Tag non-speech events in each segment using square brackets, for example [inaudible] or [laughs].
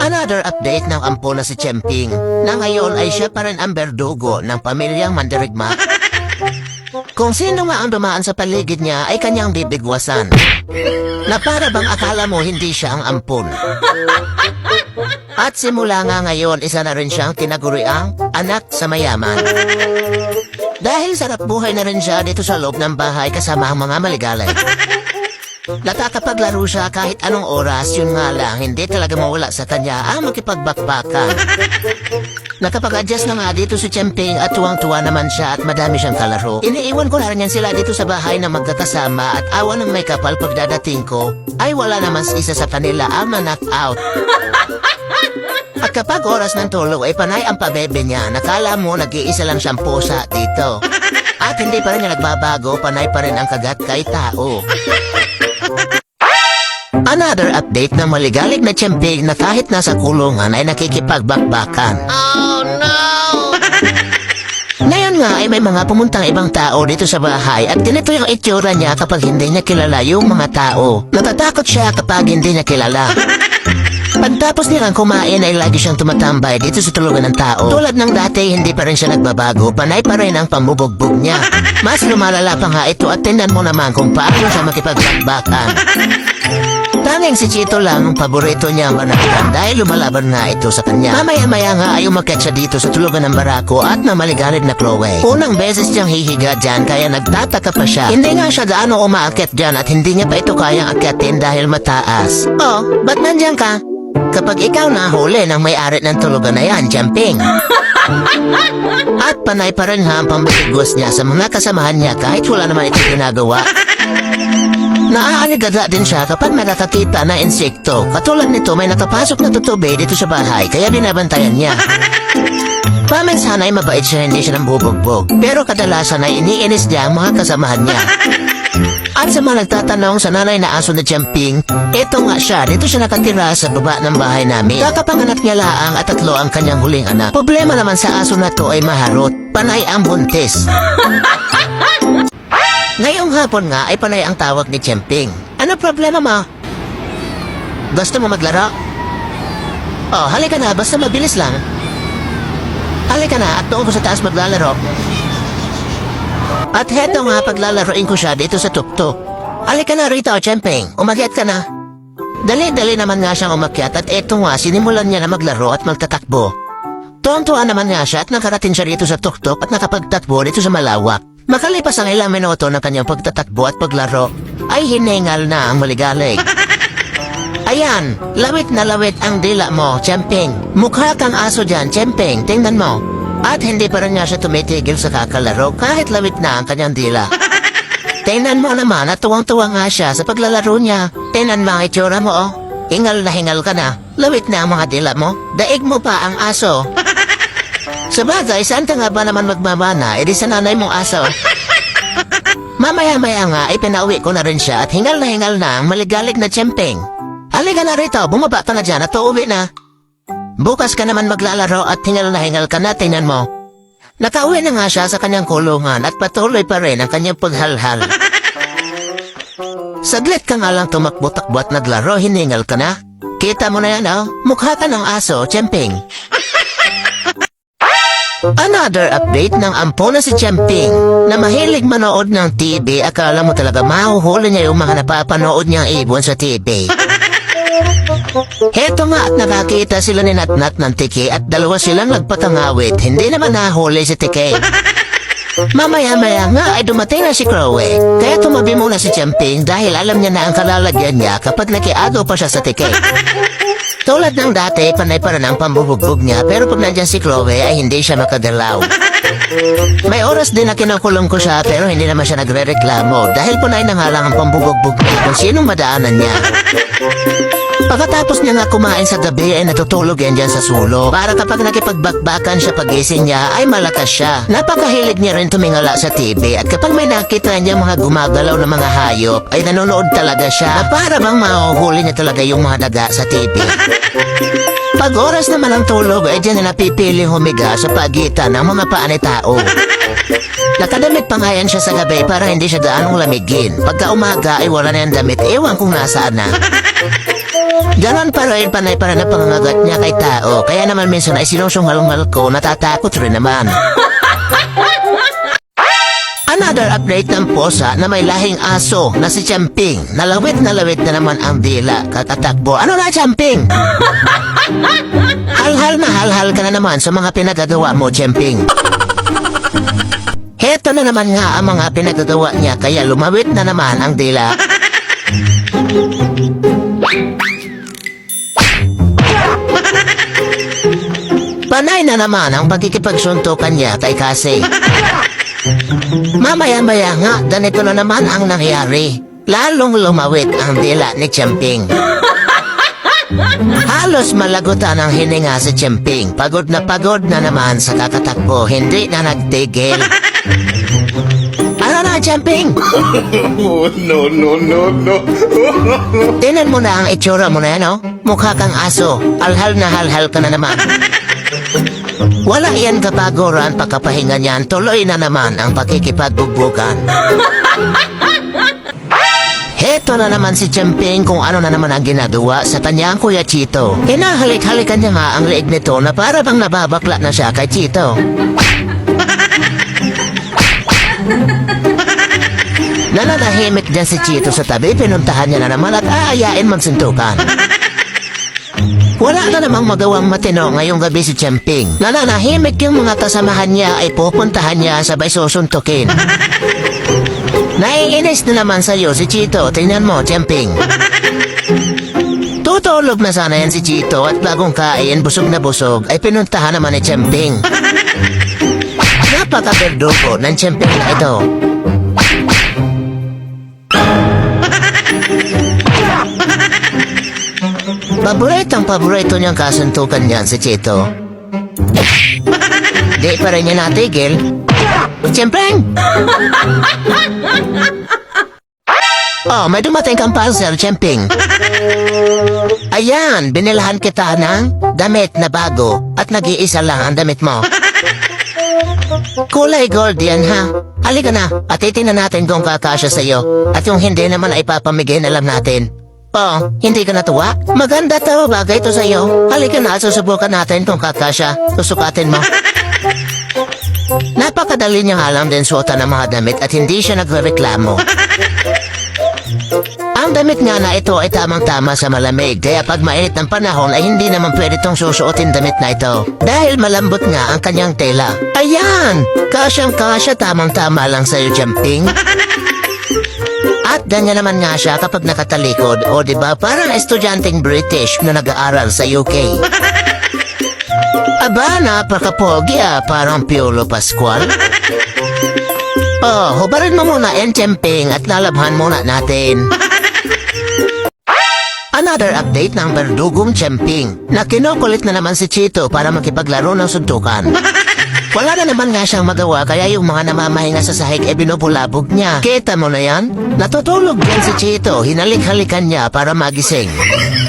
Another update ng ampo na si Chemping na ngayon ay siya pa rin ang berdugo ng pamilyang mandirigma. [laughs] Kung sino nga ang dumaan sa paligid niya ay kanyang bibigwasan. Na para bang akala mo hindi siya ang ampon. At simula nga ngayon, isa na rin siyang tinaguriang anak sa mayaman. Dahil sarap buhay na rin siya dito sa loob ng bahay kasama ang mga maligalay. Nakakapaglaro siya kahit anong oras, yun nga lang, hindi talaga mawala sa kanya ang makipagbakbakan. Nakapag-adjust na nga dito si Chemping at tuwang-tuwa naman siya at madami siyang kalaro. Iniiwan ko na rin yan sila dito sa bahay na magkakasama at awa ng may kapal pagdadating ko, ay wala naman isa sa kanila ang na-knock out. At kapag oras ng tulog ay panay ang pabebe niya, nakala mo nag-iisa lang siyang pusa dito. At hindi pa rin niya nagbabago, panay pa rin ang kagat kay tao. Another update ng maligalig na tiyempig na kahit nasa kulungan ay nakikipagbakbakan. Oh no! [laughs] Ngayon nga ay may mga pumuntang ibang tao dito sa bahay at ganito yung itsura niya kapag hindi niya kilala yung mga tao. Natatakot siya kapag hindi niya kilala. [laughs] Pagtapos nilang kumain ay lagi siyang tumatambay dito sa tulugan ng tao. Tulad ng dati, hindi pa rin siya nagbabago, panay pa rin ang pamubugbog niya. [laughs] Mas lumalala pa nga ito at tingnan mo naman kung paano siya makipagbakbakan. Tanging si Chito lang ang paborito niya ang manakitan dahil lumalaban nga ito sa kanya. Mamaya-maya nga ay umakyat siya dito sa tulugan ng barako at na maligalig na Chloe. Unang beses niyang hihiga dyan kaya nagtataka pa siya. Hindi nga siya gaano umaakyat dyan at hindi niya pa ito kayang akyatin dahil mataas. Oh, ba't nandyan ka? Kapag ikaw nahuli ng may-ari ng tulugan na yan, jumping. [laughs] At panay pa rin nga ang pambibigwas niya sa mga kasamahan niya kahit wala naman ito ginagawa. [laughs] Naaaligada din siya kapag nakakakita na insekto. Katulad nito may nakapasok na tutubi dito sa bahay kaya binabantayan niya. [laughs] Paminsan ay mabait siya hindi siya nang bubugbog. Pero kadalasan ay iniinis niya ang mga kasamahan niya. [laughs] At sa mga nagtatanong sa nanay na aso na Jumping, ito nga siya, dito siya nakatira sa baba ng bahay namin. Kakapanganak niya laang at tatlo ang kanyang huling anak. Problema naman sa aso na to ay maharot, panay ang buntis. [laughs] Ngayong hapon nga ay panay ang tawag ni Chemping. Ano problema mo? Gusto mo maglaro? Oh, halika na, basta mabilis lang. Halika na at doon ko sa taas maglalaro. At heto nga paglalaroin ko siya dito sa tuktok. Halika na rito, Chemping. Umakyat ka na. Dali-dali naman nga siyang umakyat at eto nga sinimulan niya na maglaro at magtatakbo. Tuwang-tuwa naman nga siya at nakarating siya rito sa tuktok at nakapagtakbo dito sa malawak. Makalipas ang ilang minuto ng kanyang pagtatakbo at paglaro, ay hiningal na ang maligalig. Ayan, lawit na lawit ang dila mo, Chemping. Mukha kang aso dyan, Chemping. Tingnan mo. At hindi pa rin niya siya tumitigil sa kakalaro kahit lawit na ang kanyang dila. Tingnan mo naman at tuwang-tuwa nga siya sa paglalaro niya. Tingnan mo ang itsura mo, oh. Hingal na hingal ka na. Lawit na ang mga dila mo. Daig mo pa ang aso. Sa bagay, saan ka nga ba naman magmamana? E di sa nanay mong aso. Mamaya-maya nga, ay pinauwi ko na rin siya at hingal na hingal na ang maligalig na tsemping. Halika na rito, bumaba ka na dyan at uuwi na. Bukas ka naman maglalaro at hingal na hingal ka na, tingnan mo. Nakauwi na nga siya sa kanyang kulungan at patuloy pa rin ang kanyang paghalhal. Saglit ka nga lang tumakbo-takbo at naglaro, hiningal ka na. Kita mo na yan, oh. Mukha ka ng aso, tsemping. Another update ng ampo na si Champing na mahilig manood ng TV. Akala mo talaga mahuhuli niya yung mga napapanood niyang ibon sa TV. Heto nga at nakakita sila ni Natnat ng tiki at dalawa silang nagpatangawit. Hindi naman nahuli si tiki. Mamaya-maya nga ay dumating na si Chloe. Kaya tumabi muna si Champing dahil alam niya na ang kalalagyan niya kapag nakiagaw pa siya sa tiki. Tulad ng dati, panay pa rin ang pambubugbog niya pero pag nandyan si Chloe ay hindi siya makagalaw. May oras din na kinukulong ko siya pero hindi naman siya nagre-reklamo dahil punay na nga lang ang pambubugbog niya kung sinong madaanan niya. Pagkatapos niya nga kumain sa gabi ay natutulog yan dyan sa sulo para kapag nakipagbakbakan siya pagising niya ay malakas siya. Napakahilig niya rin tumingala sa TV at kapag may nakita niya mga gumagalaw na mga hayop ay nanonood talaga siya na para bang mahuhuli niya talaga yung mga daga sa TV. [laughs] Pag oras naman ang tulog ay dyan na napipiling humiga sa pagitan ng mga paa ni tao. [laughs] Nakadamit pa nga yan siya sa gabi para hindi siya gaanong lamigin. Pagka umaga ay wala na yung damit, ewan kung nasaan na. [laughs] Ganon pa rin panay para na pangangagat niya kay tao. Kaya naman minsan ay sinusungal-ngal ko, natatakot rin naman. Another update ng posa na may lahing aso na si Champing. Nalawit na lawit na naman ang dila. Kakatakbo. Ano na, Champing? Halhal na halhal ka na naman sa mga pinagagawa mo, Champing. Heto na naman nga ang mga pinagagawa niya kaya lumawit na naman ang dila. Panay na naman ang pagkikipagsuntukan niya kay Cassie. Mamaya-maya nga, ganito na naman ang nangyari. Lalong lumawit ang dila ni Champing. Halos malagutan ang hininga si Champing. Pagod na pagod na naman sa kakatakbo, hindi na nagtigil. Ano na, Champing? Oh, no, no, no, no. Tinan mo na ang itsura mo na yan, oh. Mukha kang aso. Alhal na halhal ka na naman. Wala yan kapaguran pagkapahinga niyan, tuloy na naman ang pakikipagbubugan. [laughs] Heto na naman si Champing kung ano na naman ang ginagawa sa kanyang kuya Chito. Hinahalik-halikan niya nga ang leeg nito na para bang nababakla na siya kay Chito. [laughs] Nananahimik din si Chito sa tabi, pinuntahan niya na naman at aayain magsintukan. [laughs] Wala na namang magawang matino ngayong gabi si Champing. Nananahimik yung mga kasamahan niya ay pupuntahan niya sabay susuntukin. [laughs] Naiinis na naman sa'yo si Chito. Tingnan mo, Champing. Tutulog na sana yan si Chito at bagong kain, busog na busog, ay pinuntahan naman ni Champing. [laughs] Napaka-berdugo ng Champing na ito. Paboritong paborito niyang kasuntukan niyan si Chito. Di pa rin niya natigil. Siyempre! oh, may dumating kang parcel, Chemping. Ayan, binilahan kita ng damit na bago at nag-iisa lang ang damit mo. Kulay gold yan ha. Halika na at titingnan natin kung kakasya sa'yo. At yung hindi naman ay papamigay na lang natin. Oh, hindi ka natuwa? Maganda to, bagay to sa'yo. Halika na susubukan natin kung kakasya. Susukatin mo. Napakadali niya nga lang din suotan ng mga damit at hindi siya nagreklamo. Ang damit nga na ito ay tamang-tama sa malamig kaya pag mainit ng panahon ay hindi naman pwede itong susuotin damit na ito. Dahil malambot nga ang kanyang tela. Ayan! Kasyang kasya tamang-tama lang sa'yo, Jumping. At ganyan naman nga siya kapag nakatalikod o di ba parang estudyanteng British na nag-aaral sa UK. [laughs] Aba, napaka-pogi ah, parang Piolo Pascual. Oh, hubarin mo muna yan, Chemping, at lalabhan muna natin. [laughs] Another update ng Berdugong Chemping na kinukulit na naman si Chito para makipaglaro ng suntukan. [laughs] Wala na naman nga siyang magawa kaya yung mga namamahinga sa sahig e binubulabog niya. Kita mo na yan? Natutulog yan si Chito, hinalik-halikan niya para magising.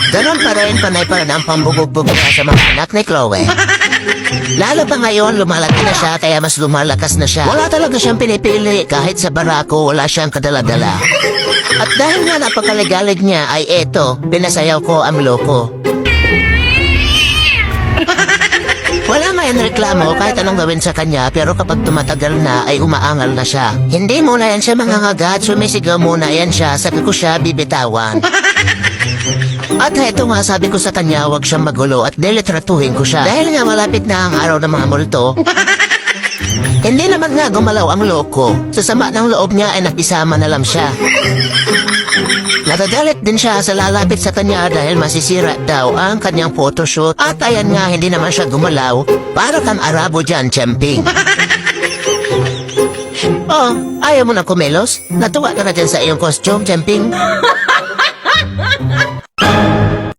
Ganon pa rin panay pa rin ang pambubugbog niya sa mga anak ni Chloe. Lalo pa ngayon, lumalaki na siya kaya mas lumalakas na siya. Wala talaga siyang pinipili kahit sa barako wala siyang kadala-dala. At dahil nga napakaligalig niya ay eto, pinasayaw ko ang loko. Yan reklamo kahit anong gawin sa kanya pero kapag tumatagal na ay umaangal na siya. Hindi muna yan siya mangangagat, sumisigaw muna yan siya, sabi ko siya bibitawan. [laughs] At heto nga sabi ko sa kanya huwag siyang magulo at delitratuhin ko siya. Dahil nga malapit na ang araw ng mga multo, [laughs] hindi naman nga gumalaw ang loko. Sa sama ng loob niya ay nakisama na lang siya. Natagalit din siya sa lalapit sa kanya dahil masisira daw ang kanyang photoshoot at ayan nga hindi naman siya gumalaw para kang Arabo dyan, Chemping. [laughs] oh, ayaw mo na kumelos? Natuwa ka na dyan sa iyong costume, Chemping? [laughs]